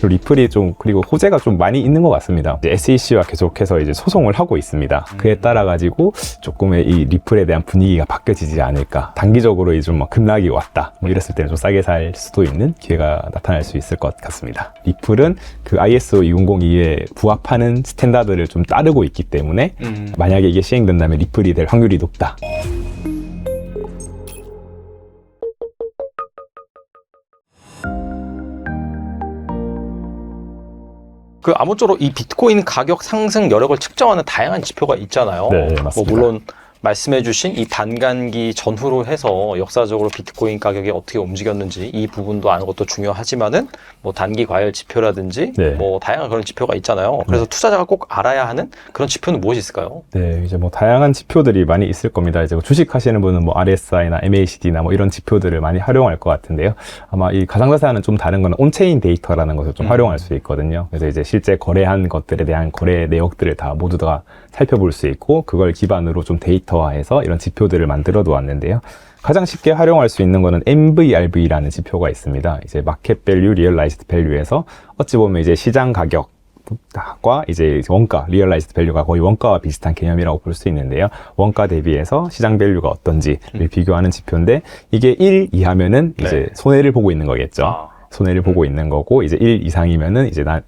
그리고 리플이 좀 그리고 호재가 좀 많이 있는 것 같습니다. SEC와 계속해서 이제 소송을 하고 있습니다. 그에 따라 가지고 조금의 이 리플에 대한 분위기가 바뀌어지지 않을까. 단기적으로 이제 좀막 급락이 왔다. 뭐 이랬을 때는 좀 싸게 살 수도 있는 기회가 나타날 수 있을 것 같습니다. 리플은 그 ISO 20002에 부합하는 스탠다드를 좀 따르고 있기 때문에 음. 만약에 이게 시행된다면 리플이 될 확률이 높다. 그 아무쪼록 이 비트코인 가격 상승 여력을 측정하는 다양한 지표가 있잖아요. 네, 뭐 맞습니다. 물론 말씀해주신 이 단간기 전후로 해서 역사적으로 비트코인 가격이 어떻게 움직였는지 이 부분도 아는 것도 중요하지만은 뭐 단기 과열 지표라든지 네. 뭐 다양한 그런 지표가 있잖아요. 그래서 투자자가 꼭 알아야 하는 그런 지표는 무엇이 있을까요? 네, 이제 뭐 다양한 지표들이 많이 있을 겁니다. 이제 뭐 주식 하시는 분은 뭐 RSI나 MACD나 뭐 이런 지표들을 많이 활용할 것 같은데요. 아마 이 가상자산은 좀 다른 건 온체인 데이터라는 것을 좀 음. 활용할 수 있거든요. 그래서 이제 실제 거래한 것들에 대한 거래 내역들을 다 모두 다 살펴볼 수 있고 그걸 기반으로 좀 데이터화해서 이런 지표들을 만들어 두었는데요. 가장 쉽게 활용할 수 있는 거는 MVRV라는 지표가 있습니다. 이제 마켓 밸류, 리얼라이즈드 밸류에서 어찌 보면 이제 시장 가격 과 이제 원가, 리얼라이즈드 밸류가 거의 원가와 비슷한 개념이라고 볼 수 있는데요. 원가 대비해서 시장 밸류가 어떤지를 비교하는 지표인데 이게 1 이하면은 네. 이제 손해를 보고 있는 거겠죠. 아. 손해를 보고 있는 거고 이제 1 이상이면은 이제 나,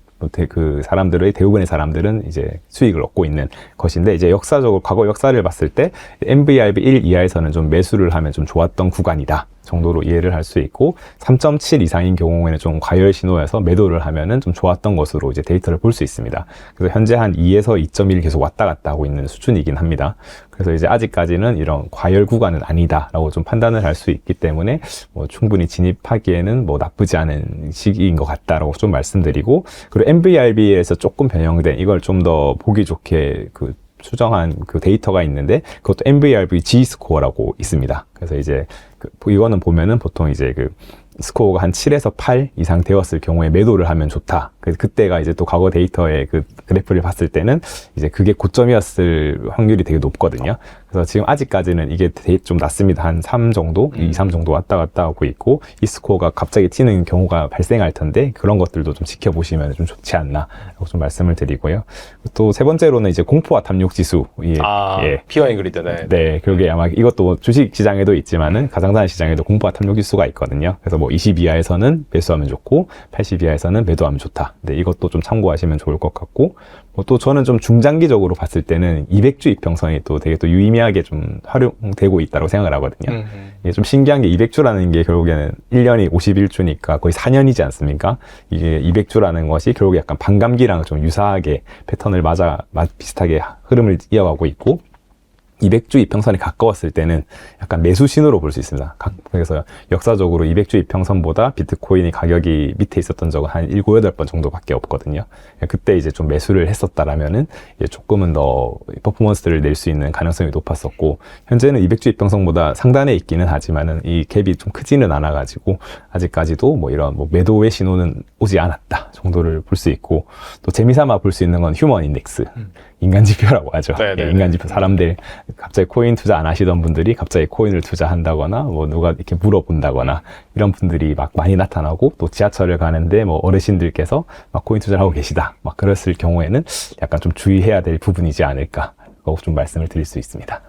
그 사람들의 대부분의 사람들은 이제 수익을 얻고 있는 것인데 이제 역사적으로 과거 역사를 봤을 때 MVRV 1 이하에서는 좀 매수를 하면 좀 좋았던 구간이다 정도로 이해를 할 수 있고 3.7 이상인 경우에는 좀 과열 신호여서 매도를 하면은 좀 좋았던 것으로 이제 데이터를 볼 수 있습니다. 그래서 현재 한 2에서 2.1 계속 왔다 갔다 하고 있는 수준이긴 합니다. 그래서 이제 아직까지는 이런 과열 구간은 아니다라고 좀 판단을 할 수 있기 때문에 뭐 충분히 진입하기에는 뭐 나쁘지 않은 시기인 것 같다라고 좀 말씀드리고 그리고 MVRB에서 조금 변형된 이걸 좀 더 보기 좋게 그 수정한 그 데이터가 있는데 그것도 MVRV G 스코어라고 있습니다. 그래서 이제 그 이거는 보면은 보통 이제 그 스코어가 한 7에서 8 이상 되었을 경우에 매도를 하면 좋다. 그 그때가 이제 또 과거 데이터의 그 그래프를 봤을 때는 이제 그게 고점이었을 확률이 되게 높거든요. 그래서 지금 아직까지는 이게 되게 좀 낮습니다. 한 3 정도, 음. 2, 3 정도 왔다 갔다 하고 있고 이 스코어가 갑자기 튀는 경우가 발생할 텐데 그런 것들도 좀 지켜보시면 좀 좋지 않나라고 좀 말씀을 드리고요. 또 세 번째로는 이제 공포와 탐욕 지수. 예. 아, 예. 피어 잉그리드. 네. 네, 그게 아마 이것도 주식 시장에도 있지만은 가상자산 시장에도 공포와 탐욕 지수가 있거든요. 그래서 뭐20 이하에서는 매수하면 좋고 80 이하에서는 매도하면 좋다. 네, 이것도 좀 참고하시면 좋을 것 같고 뭐 또 저는 좀 중장기적으로 봤을 때는 200주 이평선이 또 되게 또 유의미하게 좀 활용되고 있다고 생각을 하거든요. 음, 음. 이게 좀 신기한 게 200주라는 게 결국에는 1년이 51주니까 거의 4년이지 않습니까? 이게 200주라는 것이 결국에 약간 반감기랑 좀 유사하게 패턴을 맞아, 맞, 비슷하게 흐름을 이어가고 있고, 200주 이평선에 가까웠을 때는 약간 매수 신호로 볼 수 있습니다. 각- 그래서 역사적으로 200주 이평선보다 비트코인이 가격이 밑에 있었던 적은 한 7, 8번 정도밖에 없거든요. 그때 이제 좀 매수를 했었다라면은 조금은 더 퍼포먼스를 낼 수 있는 가능성이 높았었고, 현재는 200주 이평선보다 상단에 있기는 하지만은 이 갭이 좀 크지는 않아 가지고, 아직까지도 뭐 이런 뭐 매도의 신호는 오지 않았다 정도를 볼 수 있고, 또 재미삼아 볼 수 있는 건 휴먼 인덱스. 인간 지표라고 하죠. 네, 네, 예, 인간 지표 사람들 갑자기 코인 투자 안 하시던 분들이 갑자기 코인을 투자한다거나 뭐 누가 이렇게 물어본다거나 이런 분들이 막 많이 나타나고 또 지하철을 가는데 뭐 어르신들께서 막 코인 투자를 하고 계시다 막 그랬을 경우에는 약간 좀 주의해야 될 부분이지 않을까 라고 좀 말씀을 드릴 수 있습니다.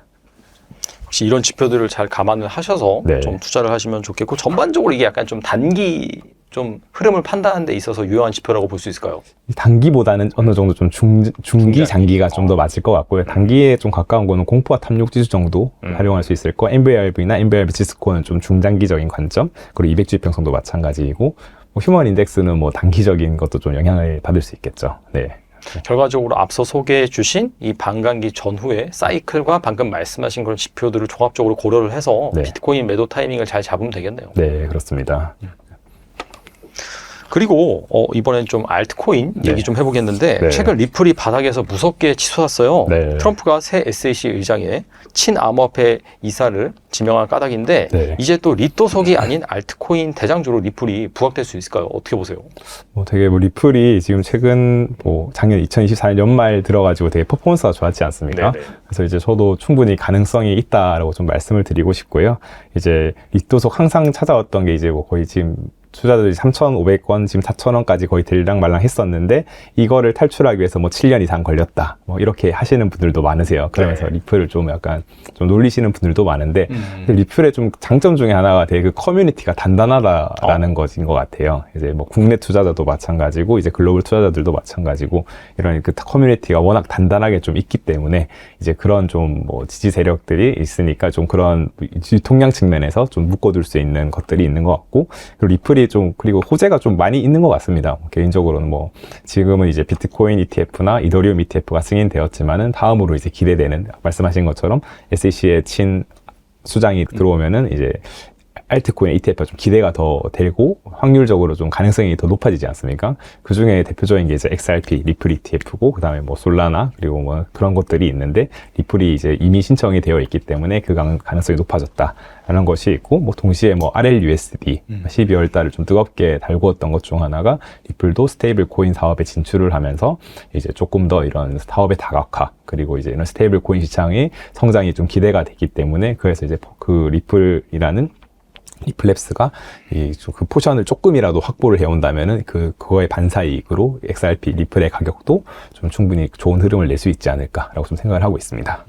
혹시 이런 지표들을 잘 감안을 하셔서 네. 좀 투자를 하시면 좋겠고 전반적으로 이게 약간 좀 단기 좀 흐름을 판단하는 데 있어서 유효한 지표라고 볼 수 있을까요? 단기보다는 어느 정도 좀 중, 중기. 장기가 좀 더 맞을 것 같고요. 단기에 좀 가까운 거는 공포와 탐욕 지수 정도 음. 활용할 수 있을 거. MVRV나 MVRV 지스코는 좀 중장기적인 관점. 그리고 200주 이평선도 마찬가지이고, 뭐 휴먼 인덱스는 뭐 단기적인 것도 좀 영향을 받을 수 있겠죠. 네. 결과적으로 앞서 소개해 주신 이 반감기 전후의 사이클과 방금 말씀하신 그런 지표들을 종합적으로 고려를 해서 네. 비트코인 매도 타이밍을 잘 잡으면 되겠네요. 네, 그렇습니다. 그리고 어, 이번엔 좀 알트코인 네. 얘기 좀 해보겠는데 네. 최근 리플이 바닥에서 무섭게 치솟았어요. 네. 트럼프가 새 SEC 의장에 친암호화폐 이사를 지명한 까닭인데 네. 이제 또 리또석이 아닌 알트코인 대장주로 리플이 부각될 수 있을까요? 어떻게 보세요? 뭐 되게 뭐 리플이 지금 최근 뭐 작년 2024년 연말 들어가지고 되게 퍼포먼스가 좋았지 않습니까? 네네. 그래서 이제 저도 충분히 가능성이 있다라고 좀 말씀을 드리고 싶고요. 이제 리또속 항상 찾아왔던 게 이제 뭐 거의 지금 투자자들이 3,500원, 지금 4,000원까지 거의 들랑말랑 했었는데 이거를 탈출하기 위해서 뭐 7년 이상 걸렸다. 뭐 이렇게 하시는 분들도 많으세요. 그러면서 네. 리플을 좀 약간 좀 놀리시는 분들도 많은데 음. 리플의 좀 장점 중에 하나가 되게 그 커뮤니티가 단단하다라는 것인 것 같아요. 이제 뭐 국내 투자자도 마찬가지고 이제 글로벌 투자자들도 마찬가지고 이런 그 커뮤니티가 워낙 단단하게 좀 있기 때문에 이제 그런 좀 뭐 지지 세력들이 있으니까 좀 그런 통량 측면에서 좀 묶어둘 수 있는 것들이 있는 것 같고 그리고 리플이 좀 그리고 호재가 좀 많이 있는 것 같습니다. 개인적으로는 뭐 지금은 이제 비트코인 ETF나 이더리움 ETF가 승인되었지만은 다음으로 이제 기대되는 말씀하신 것처럼 SEC의 친 수장이 들어오면은 이제 알트코인 ETF가 좀 기대가 더 되고 확률적으로 좀 가능성이 더 높아지지 않습니까? 그 중에 대표적인 게 이제 XRP, 리플 ETF고 그다음에 뭐 솔라나 그리고 뭐 그런 것들이 있는데 리플이 이제 이미 신청이 되어 있기 때문에 그 가- 가능성이 높아졌다라는 것이 있고 뭐 동시에 뭐 RLUSD 12월 달을 좀 뜨겁게 달구었던 것 중 하나가 리플도 스테이블 코인 사업에 진출을 하면서 이제 조금 더 이런 사업의 다각화 그리고 이제 이런 스테이블 코인 시장의 성장이 좀 기대가 됐기 때문에 그래서 이제 그 리플이라는 리플랩스가 이 그 포션을 조금이라도 확보를 해온다면은 그 그거의 반사 이익으로 XRP 리플의 가격도 좀 충분히 좋은 흐름을 낼 수 있지 않을까라고 좀 생각을 하고 있습니다.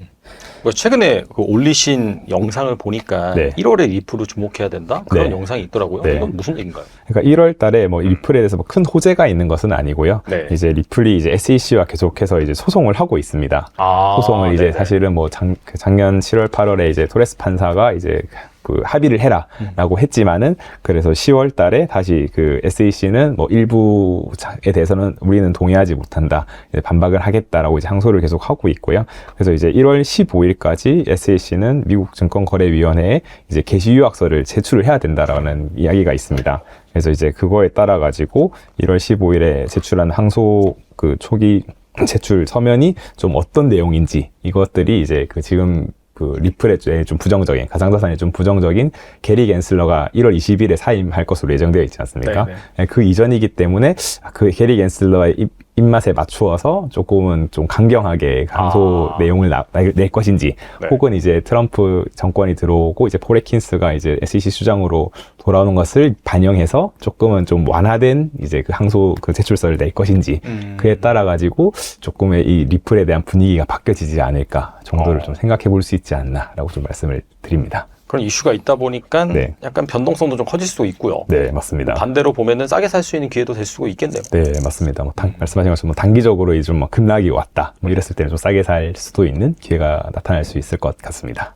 뭐 최근에 그 올리신 영상을 보니까 네. 1월에 리플로 주목해야 된다 그런 네. 영상이 있더라고요. 네. 이건 무슨 얘기인가요? 그러니까 1월 달에 뭐 리플에 대해서 뭐 큰 호재가 있는 것은 아니고요. 네. 이제 리플이 이제 SEC와 계속해서 이제 소송을 하고 있습니다. 아, 소송을 이제 네네. 사실은 뭐 작, 그 작년 7월 8월에 이제 토레스 판사가 이제 그 합의를 해라라고 했지만은 그래서 10월 달에 다시 그 SEC는 뭐 일부에 대해서는 우리는 동의하지 못한다 반박을 하겠다라고 이제 항소를 계속 하고 있고요. 그래서 이제 1월 15일까지 SEC는 미국 증권거래위원회에 이제 게시 유학서를 제출을 해야 된다라는 이야기가 있습니다. 그래서 이제 그거에 따라 가지고 1월 15일에 제출한 항소 그 초기 제출 서면이 좀 어떤 내용인지 이것들이 이제 그 지금 그 리플에 좀 부정적인 가상자산에 좀 부정적인 게리 겐슬러가 1월 20일에 사임할 것으로 예정되어 있지 않습니까? 네네. 네, 그 이전이기 때문에 그 게리 겐슬러의 입, 입맛에 맞추어서 조금은 좀 강경하게 항소 아. 내용을 나- 낼 것인지 네. 혹은 이제 트럼프 정권이 들어오고 이제 포레킨스가 이제 SEC 수장으로 돌아오는 것을 반영해서 조금은 좀 완화된 이제 그 항소 그 제출서를 낼 것인지 음. 그에 따라 가지고 조금의 이 리플에 대한 분위기가 바뀌어지지 않을까 정도를 어. 좀 생각해 볼 수 있지 않나라고 좀 말씀을 드립니다. 그런 이슈가 있다 보니까 네. 약간 변동성도 좀 커질 수도 있고요. 네, 맞습니다. 반대로 보면은 싸게 살 수 있는 기회도 될 수도 있겠네요. 네, 맞습니다. 뭐 단- 말씀하신 것처럼 뭐 단기적으로 이제 뭐 급락이 왔다. 뭐 이랬을 때는 좀 싸게 살 수도 있는 기회가 나타날 수 있을 것 같습니다.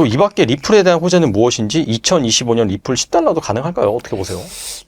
또 이 밖에 리플에 대한 호재는 무엇인지 2025년 리플 10달러도 가능할까요? 어떻게 보세요?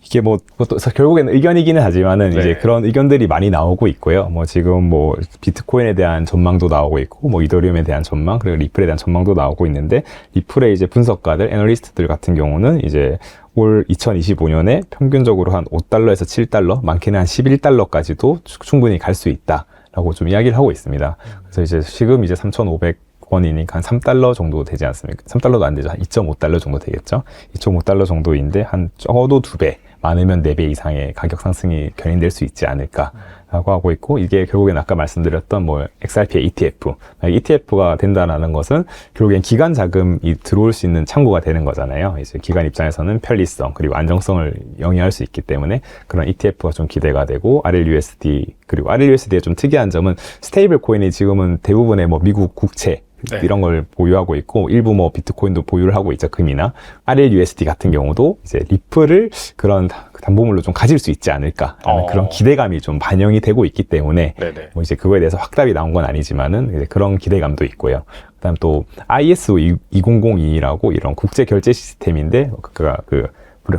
이게 뭐 그것도 결국에는 의견이기는 하지만은 네. 이제 그런 의견들이 많이 나오고 있고요. 뭐 지금 뭐 비트코인에 대한 전망도 나오고 있고 뭐 이더리움에 대한 전망 그리고 리플에 대한 전망도 나오고 있는데 리플의 이제 분석가들 애널리스트들 같은 경우는 이제 올 2025년에 평균적으로 한 5달러에서 7달러, 많게는 한 11달러까지도 충분히 갈 수 있다 라고 좀 이야기를 하고 있습니다. 그래서 이제 지금 이제 3,500 원이니까 한 3달러 정도 되지 않습니까? 3달러도 안 되죠. 한 2.5달러 정도 되겠죠. 2.5달러 정도인데 한 적어도 두 배, 많으면 네 배 이상의 가격 상승이 견인될 수 있지 않을까라고 하고 있고 이게 결국엔 아까 말씀드렸던 뭐 XRP의 ETF, ETF가 된다라는 것은 결국엔 기관 자금이 들어올 수 있는 창구가 되는 거잖아요. 이제 기관 입장에서는 편리성 그리고 안정성을 영위할 수 있기 때문에 그런 ETF가 좀 기대가 되고 RLUSD 그리고 RLUSD의 좀 특이한 점은 스테이블 코인이 지금은 대부분의 뭐 미국 국채 네. 이런 걸 보유하고 있고 일부 뭐 비트코인도 보유를 하고 있죠 금이나 RLUSD 같은 경우도 이제 리플을 그런 담보물로 좀 가질 수 있지 않을까라는 어. 그런 기대감이 좀 반영이 되고 있기 때문에 네네. 뭐 이제 그거에 대해서 확답이 나온 건 아니지만은 이제 그런 기대감도 있고요. 그다음 또 ISO 2002라고 이런 국제 결제 시스템인데 그가 그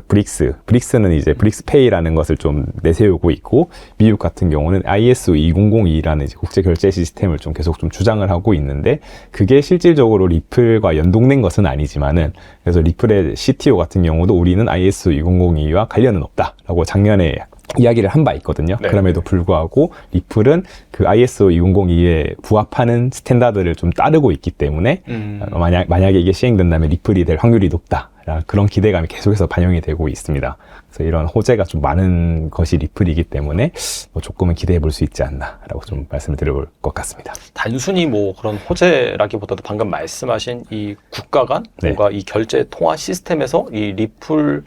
브릭스, 브릭스는 이제 브릭스페이라는 것을 좀 내세우고 있고 미국 같은 경우는 ISO 2002라는 이제 국제 결제 시스템을 좀 계속 좀 주장을 하고 있는데 그게 실질적으로 리플과 연동된 것은 아니지만은 그래서 리플의 CTO 같은 경우도 우리는 ISO 2002와 관련은 없다라고 작년에 이야기를 한 바 있거든요. 네. 그럼에도 불구하고 리플은 그 ISO 2002에 부합하는 스탠다드를 좀 따르고 있기 때문에 음. 어, 만약 만약에 이게 시행된다면 리플이 될 확률이 높다. 그런 기대감이 계속해서 반영이 되고 있습니다. 그래서 이런 호재가 좀 많은 것이 리플이기 때문에 뭐 조금은 기대해 볼 수 있지 않나라고 좀 말씀을 드려볼 것 같습니다. 단순히 뭐 그런 호재라기보다도 방금 말씀하신 이 국가 간 네. 뭔가 이 결제 통화 시스템에서 이 리플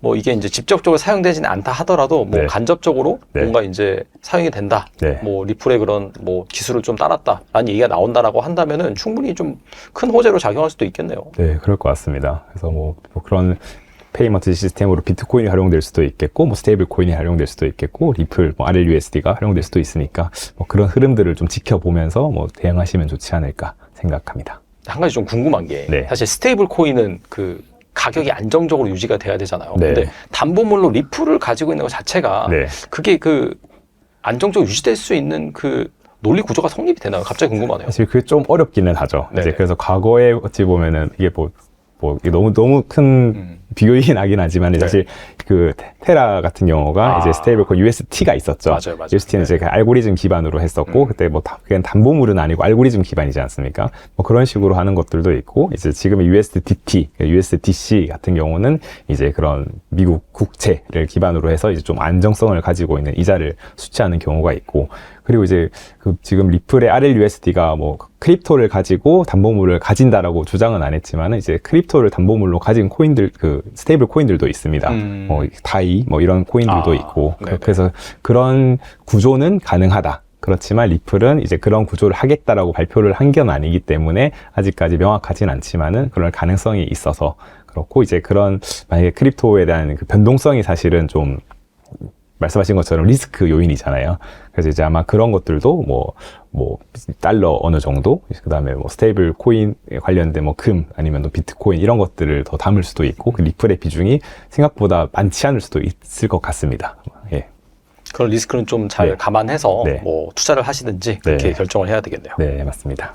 뭐 이게 이제 직접적으로 사용되지는 않다 하더라도 뭐 네. 간접적으로 네. 뭔가 이제 사용이 된다. 네. 뭐 리플의 그런 뭐 기술을 좀 따랐다라는 얘기가 나온다라고 한다면은 충분히 좀 큰 호재로 작용할 수도 있겠네요. 네, 그럴 것 같습니다. 그래서 뭐, 뭐 그런 페이먼트 시스템으로 비트코인이 활용될 수도 있겠고, 뭐 스테이블 코인이 활용될 수도 있겠고, 리플, 뭐 RLUSD가 활용될 수도 있으니까, 뭐 그런 흐름들을 좀 지켜보면서 뭐 대응하시면 좋지 않을까 생각합니다. 한 가지 좀 궁금한 게 네. 사실 스테이블 코인은 그 가격이 안정적으로 유지가 돼야 되잖아요. 네. 근데 담보물로 리플을 가지고 있는 것 자체가 네. 그게 그 안정적으로 유지될 수 있는 그 논리 구조가 성립이 되나요? 갑자기 궁금하네요. 사실 그게 좀 어렵기는 하죠. 네네. 이제 그래서 과거에 어찌 보면은 이게 뭐, 뭐 이게 너무 너무 큰 음. 비교이긴 하긴 하지만 네. 사실 그 테- 테라 같은 경우가 아. 이제 스테이블코인 UST가 있었죠. 맞아요, 맞아요. UST는 이제 그 알고리즘 기반으로 했었고 음. 그때 뭐 다- 그냥 담보물은 아니고 알고리즘 기반이지 않습니까? 뭐 그런 식으로 하는 것들도 있고 이제 지금의 USDT, USDC 같은 경우는 이제 그런 미국 국채를 기반으로 해서 이제 좀 안정성을 가지고 있는 이자를 수취하는 경우가 있고 그리고 이제 그 지금 리플의 RLUSD가 뭐 크립토를 가지고 담보물을 가진다라고 주장은 안 했지만은 이제 크립토를 담보물로 가진 코인들 그 스테이블 코인들도 있습니다. 음. 뭐 다이 뭐 이런 코인들도 아, 있고 네네. 그래서 그런 구조는 가능하다. 그렇지만 리플은 이제 그런 구조를 하겠다라고 발표를 한 건 아니기 때문에 아직까지 명확하진 않지만은 그럴 가능성이 있어서 그렇고 이제 그런 만약에 크립토에 대한 그 변동성이 사실은 좀 말씀하신 것처럼 리스크 요인이잖아요. 그래서 이제 아마 그런 것들도 뭐, 뭐, 달러 어느 정도, 그 다음에 뭐 스테이블 코인에 관련된 뭐 금, 아니면 또 비트코인 이런 것들을 더 담을 수도 있고, 그 리플의 비중이 생각보다 많지 않을 수도 있을 것 같습니다. 예. 그런 리스크는 좀잘 네. 감안해서 네. 뭐 투자를 하시든지 그렇게 네. 결정을 해야 되겠네요. 네, 맞습니다.